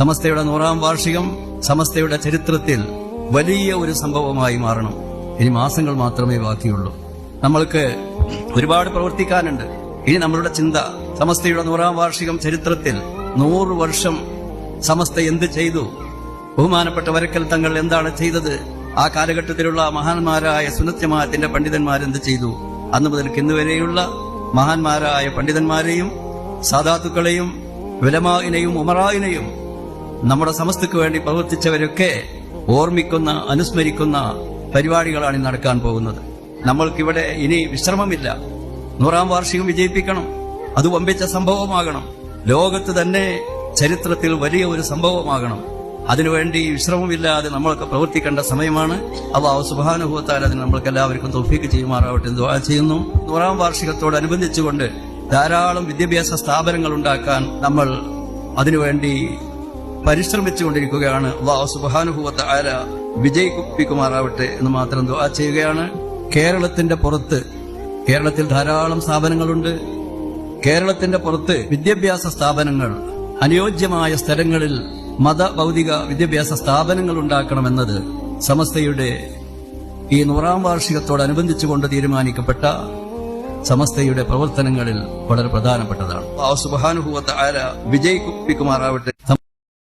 സമസ്തയുടെ നൂറാം വാർഷികം സമസ്തയുടെ ചരിത്രത്തിൽ വലിയ ഒരു സംഭവമായി മാറണം. ഇനി മാസങ്ങൾ മാത്രമേ ബാക്കിയുള്ളൂ. നമ്മൾക്ക് ഒരുപാട് പ്രവർത്തിക്കാനുണ്ട്. ഇനി നമ്മളുടെ ചിന്ത സമസ്തയുടെ നൂറാം വാർഷികം ചരിത്രത്തിൽ നൂറ് വർഷം സമസ്ത എന്ത് ചെയ്തു? ബഹുമാനപ്പെട്ട വരക്കൽ തങ്ങൾ എന്താണ് ചെയ്തത്? ആ കാലഘട്ടത്തിലുള്ള മഹാന്മാരായ സുനത്യമാത്തിന്റെ പണ്ഡിതന്മാരെന്ത് ചെയ്തു? അന്ന് മുതൽ ഇന്ന് വരെയുള്ള മഹാന്മാരായ പണ്ഡിതന്മാരെയും സാധാത്തുക്കളെയും വിലമായിനെയും ഉമറായിനെയും നമ്മുടെ സമസ്തക്ക് വേണ്ടി പ്രവർത്തിച്ചവരൊക്കെ ഓർമ്മിക്കുന്ന അനുസ്മരിക്കുന്ന പരിപാടികളാണ് നടക്കാൻ പോകുന്നത്. നമ്മൾക്കിവിടെ ഇനി വിശ്രമമില്ല. നൂറാം വാർഷികം വിജയിപ്പിക്കണം. അത് വമ്പിച്ച സംഭവമാകണം. ലോകത്ത് തന്നെ ചരിത്രത്തിൽ വലിയ ഒരു സംഭവമാകണം. അതിനുവേണ്ടി വിശ്രമമില്ലാതെ നമ്മൾക്ക് പ്രവർത്തിക്കേണ്ട സമയമാണ്. അള്ളാഹു സുബാനുഭവത്താൽ അതിന് നമ്മൾക്ക് എല്ലാവർക്കും തൊഫീക്ക് ചെയ്യുമാറാവട്ടെ എന്ന് ചെയ്യുന്നു. നൂറാം വാർഷികത്തോടനുബന്ധിച്ചുകൊണ്ട് ധാരാളം വിദ്യാഭ്യാസ സ്ഥാപനങ്ങൾ ഉണ്ടാക്കാൻ നമ്മൾ അതിനുവേണ്ടി പരിശ്രമിച്ചുകൊണ്ടിരിക്കുകയാണ്. അള്ളാഹു സുബാനുഭൂവത്ത് ആര വിജയിപ്പിക്കുമാറാവട്ടെ എന്ന് മാത്രം ദുആ ചെയ്യുകയാണ്. കേരളത്തിന്റെ പുറത്ത് കേരളത്തിൽ ധാരാളം സ്ഥാപനങ്ങളുണ്ട്. കേരളത്തിന്റെ പുറത്ത് വിദ്യാഭ്യാസ സ്ഥാപനങ്ങൾ അനുയോജ്യമായ സ്ഥലങ്ങളിൽ മത ഭൗതിക വിദ്യാഭ്യാസ സ്ഥാപനങ്ങൾ ഉണ്ടാക്കണമെന്നത് സമസ്തയുടെ ഈ നൂറാം വാർഷികത്തോടനുബന്ധിച്ചുകൊണ്ട് തീരുമാനിക്കപ്പെട്ട സമസ്തയുടെ പ്രവർത്തനങ്ങളിൽ വളരെ പ്രധാനപ്പെട്ടതാണ്. സുബാനുഭവത്തെ ആര വിജയിപ്പിക്കുമാറാവട്ടെ.